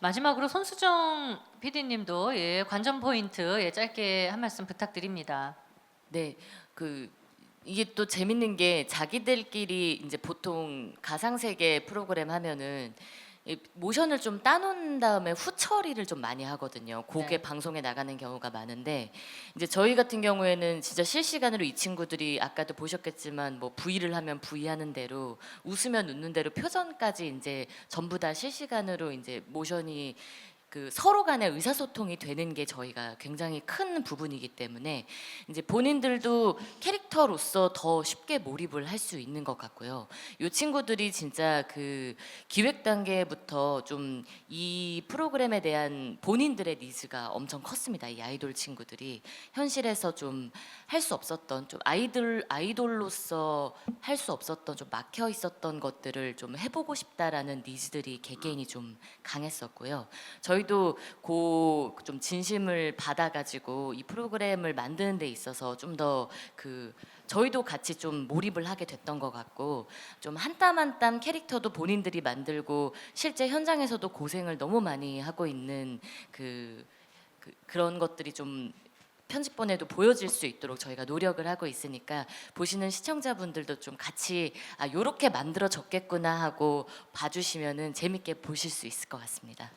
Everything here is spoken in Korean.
마지막으로 손수정 PD님도 예, 관전 포인트 예, 짧게 한 말씀 부탁드립니다. 네, 그 이게 또 재밌는 게 자기들끼리 이제 보통 가상 세계 프로그램 하면은 이 모션을 좀 따놓은 다음에 후처리를 좀 많이 하거든요. 그게 네. 방송에 나가는 경우가 많은데 이제 저희 같은 경우에는 진짜 실시간으로 이 친구들이 아까도 보셨겠지만 뭐 V를 하면 V 하는 대로 웃으면 웃는 대로 표정까지 이제 전부 다 실시간으로 이제 모션이 그 서로 간의 의사소통이 되는 게 저희가 굉장히 큰 부분이기 때문에 이제 본인들도 캐릭 터로서 더 쉽게 몰입을 할 수 있는 것 같고요. 이 친구들이 진짜 그 기획 단계부터 좀 이 프로그램에 대한 본인들의 니즈가 엄청 컸습니다. 이 아이돌 친구들이 현실에서 좀 할 수 없었던 좀 아이돌 아이돌로서 할 수 없었던 좀 막혀 있었던 것들을 좀 해보고 싶다라는 니즈들이 개개인이 좀 강했었고요. 저희도 그좀 진심을 받아가지고 이 프로그램을 만드는 데 있어서 좀 더 그 저희도 같이 좀 몰입을 하게 됐던 것 같고 좀 한 땀 한 땀 캐릭터도 본인들이 만들고 실제 현장에서도 고생을 너무 많이 하고 있는 그, 그 그런 것들이 좀 편집본에도 보여질 수 있도록 저희가 노력을 하고 있으니까 보시는 시청자분들도 좀 같이 아 요렇게 만들어졌겠구나 하고 봐주시면은 재밌게 보실 수 있을 것 같습니다.